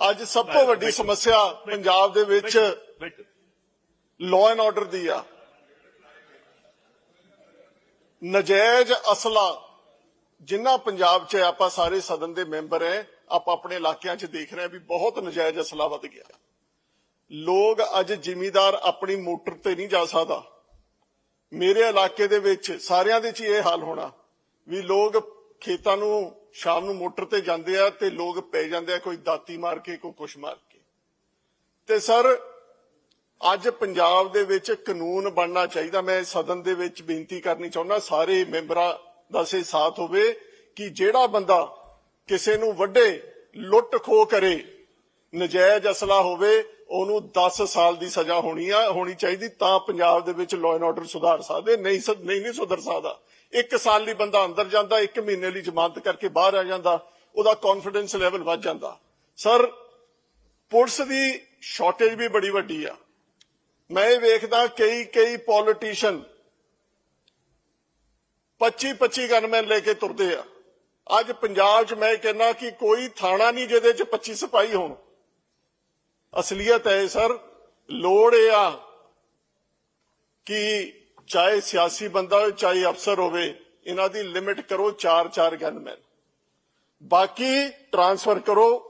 ਅੱਜ ਸਭ ਤੋਂ ਵੱਡੀ ਸਮੱਸਿਆ ਪੰਜਾਬ ਦੇ ਵਿੱਚ ਲਾਅ ਐਂਡ ਆਰਡਰ ਦੀ ਆ। ਨਜਾਇਜ਼ ਅਸਲਾ ਜਿੰਨਾ ਪੰਜਾਬ 'ਚ ਆਪਾਂ ਸਾਰੇ ਸਦਨ ਦੇ ਮੈਂਬਰ ਹੈ ਆਪਾਂ ਆਪਣੇ ਇਲਾਕਿਆਂ 'ਚ ਦੇਖ ਰਹੇ ਹਾਂ ਵੀ ਬਹੁਤ ਨਜਾਇਜ਼ ਅਸਲਾ ਵੱਧ ਗਿਆ। ਲੋਕ ਅੱਜ ਜ਼ਿਮੀਦਾਰ ਆਪਣੀ ਮੋਟਰ ਤੇ ਨਹੀਂ ਜਾ ਸਕਦਾ। ਮੇਰੇ ਇਲਾਕੇ ਦੇ ਵਿੱਚ ਸਾਰਿਆਂ ਦੇ 'ਚ ਇਹ ਹਾਲ ਹੋਣਾ ਵੀ ਲੋਕ ਖੇਤਾਂ ਨੂੰ ਸ਼ਾਮ ਨੂੰ ਮੋਟਰ ਤੇ ਜਾਂਦੇ ਆ ਤੇ ਲੋਕ ਪੈ ਜਾਂਦੇ ਆ ਕੋਈ ਦਾਤੀ ਮਾਰ ਕੇ, ਕੋਈ ਕੁਛ ਮਾਰ ਕੇ। ਤੇ ਸਰ, ਅੱਜ ਪੰਜਾਬ ਦੇ ਵਿੱਚ ਕਾਨੂੰਨ ਬਣਨਾ ਚਾਹੀਦਾ। ਮੈਂ ਸਦਨ ਦੇ ਵਿੱਚ ਬੇਨਤੀ ਕਰਨੀ ਚਾਹੁੰਦਾ, ਸਾਰੇ ਮੈਂਬਰਾਂ ਦਾ ਸੇ ਸਾਥ ਹੋਵੇ ਕਿ ਜਿਹੜਾ ਬੰਦਾ ਕਿਸੇ ਨੂੰ ਵੱਡੇ ਲੁੱਟ ਖੋ ਕਰੇ ਨਜਾਇਜ਼ ਅਸਲਾ ਹੋਵੇ, ਉਹਨੂੰ 10 ਸਾਲ ਦੀ ਸਜ਼ਾ ਹੋਣੀ ਆ, ਹੋਣੀ ਚਾਹੀਦੀ, ਤਾਂ ਪੰਜਾਬ ਦੇ ਵਿੱਚ ਲਾਅ ਐਂਡ ਆਰਡਰ ਸੁਧਾਰ ਸਕਦੇ, ਨਹੀਂ ਨਹੀਂ ਨਹੀਂ ਸੁਧਰ ਸਕਦਾ। ਇੱਕ ਸਾਲ ਲਈ ਬੰਦਾ ਅੰਦਰ ਜਾਂਦਾ, ਇੱਕ ਮਹੀਨੇ ਲਈ ਜ਼ਮਾਨਤ ਕਰਕੇ ਬਾਹਰ ਆ ਜਾਂਦਾ, ਉਹਦਾ ਕੌਨਫੀਡੈਂਸ ਲੈਵਲ ਵੱਧ ਜਾਂਦਾ। ਸਰ ਪੁਲਿਸ ਦੀ ਸ਼ਾਰਟੇਜ ਵੀ ਬੜੀ ਵੱਡੀ ਆ। ਮੈਂ ਇਹ ਵੇਖਦਾ, ਕਈ ਕਈ ਪੋਲੀਟੀਸ਼ੀਅਨ 25 25 ਗਨਮੈਨ ਲੈ ਕੇ ਤੁਰਦੇ ਆ। ਅੱਜ ਪੰਜਾਬ 'ਚ ਮੈਂ ਕਹਿੰਦਾ ਕਿ ਕੋਈ ਥਾਣਾ ਨਹੀਂ ਜਿਹਦੇ 'ਚ 25 ਸਿਪਾਹੀ ਹੋਣ। ਅਸਲੀਅਤ ਹੈ ਸਰ, ਲੋੜ ਇਹ ਆ ਕਿ ਚਾਹੇ ਸਿਆਸੀ ਬੰਦਾ ਹੋਵੇ, ਚਾਹੇ ਅਫਸਰ ਹੋਵੇ, ਇਹਨਾਂ ਦੀ ਲਿਮਿਟ ਕਰੋ 4-4 ਗਨਮੈਨ ਬਾਕੀ ਟਰਾਂਸਫਰ ਕਰੋ